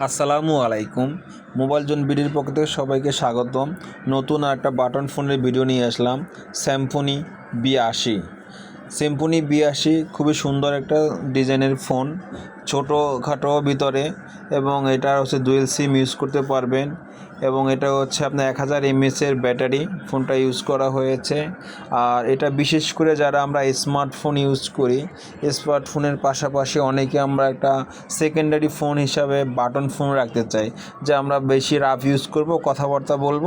আসসালামু আলাইকুম। Mobile zone বিডির পক্ষ থেকে সবাইকে স্বাগতম। নতুন একটা বাটন ফোনের ভিডিও নিয়ে আসলাম স্যামফোনি বি আশি স্যামফোনি বি আশি খুবই সুন্দর একটা ডিজাইনের ফোন। ছোটো খাটো ভিতরে এবং এটা হচ্ছে ডুয়েল সিম ইউজ করতে পারবেন এবং এটা হচ্ছে আপনার এক হাজার এমএসের ব্যাটারি, ফোনটা ইউজ করা হয়েছে। আর এটা বিশেষ করে যারা আমরা স্মার্টফোন ইউজ করি স্মার্টফোনের পাশাপাশি অনেকে আমরা একটা সেকেন্ডারি ফোন হিসাবে বাটন ফোন রাখতে চাই, যে আমরা বেশি রাফ ইউজ করব, কথাবার্তা বলব,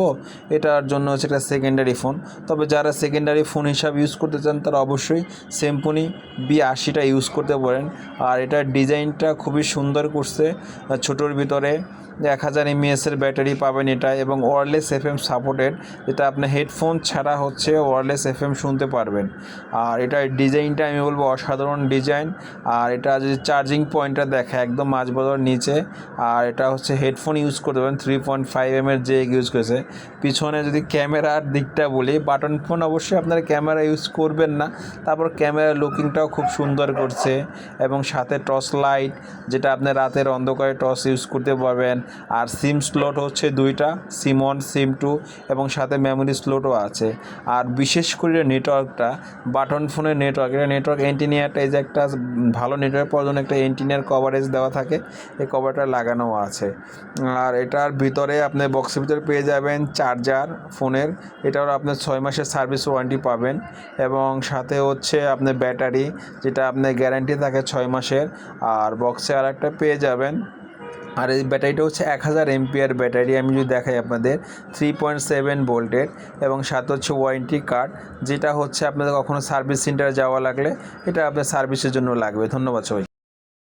এটার জন্য হচ্ছে একটা সেকেন্ডারি ফোন তবে যারা সেকেন্ডারি ফোন হিসাবে ইউজ করতে চান, তারা অবশ্যই সেমফোনি বি আশিটা ইউজ করতে পারেন। আর এটার ডিজাইনটা খুবই সুন্দর করছে ছোটোর ভিতরে এক হাজার এমএএসের ব্যাটারি পাবেন এটা এবং ওয়ারলেস এফ এম সাপোর্টেড যেটা আপনি হেডফোন ছাড়া হচ্ছে ওয়ারলেস এফ এম শুনতে পারবেন। আর এটার ডিজাইনটা আমি বলব অসাধারণ ডিজাইন, আর এটা যদি চার্জিং পয়েন্টটা দেখে একদম মাঝ বদর নিচে, আর এটা হচ্ছে হেডফোন ইউজ করতে পারেন থ্রি পয়েন্ট ফাইভ এম এর যে ইউজ করেছে। পিছনে যদি ক্যামেরার দিকটা বলি বাটন ফোন অবশ্যই আপনারা ক্যামেরা ইউজ করবেন না, তারপর ক্যামেরা লুকিংটাও খুব সুন্দর করছে এবং সাথে টর্চ লাইট যেটা আপনি রাতের অন্ধকারে টর্চ ইউজ করতে পারবেন। আর সিম স্লট হচ্ছে দুইটা, সিম ওয়ান, সিম টু, এবং সাথে মেমোরি স্লটও আছে। আর বিশেষ করে নেটওয়ার্কটা, বাটন ফোনের নেটওয়ার্ক, এটা নেটওয়ার্ক এন্টিনিয়ারটা এই যে একটা ভালো নেটওয়ার্ক পাওয়ার জন্য একটা এন্টিনিয়ার কভারেজ দেওয়া থাকে, এই কভারটা লাগানো আছে। আর এটার ভিতরে আপনি বক্সের ভিতরে পেয়ে যাবেন চার্জার ফোনের এটারও আপনি ছয় মাসের সার্ভিস ওয়ারেন্টি পাবেন। এবং সাথে হচ্ছে আপনার ব্যাটারি যেটা আপনার গ্যারান্টি থাকে ছয় মাসের। আর বক্সে আর একটা পেয়ে যাবেন। আর এই ব্যাটারিটা হচ্ছে এক হাজার এমপিআর ব্যাটারি। আমি যদি দেখাই আপনাদের থ্রি পয়েন্ট সেভেন ভোল্টের এবং সাথে হচ্ছে ওয়ারেন্টি কার্ড যেটা হচ্ছে আপনাদের কখনো সার্ভিস সেন্টারে যাওয়া লাগলে, এটা আপনার সার্ভিসের জন্য লাগবে। ধন্যবাদ সবাই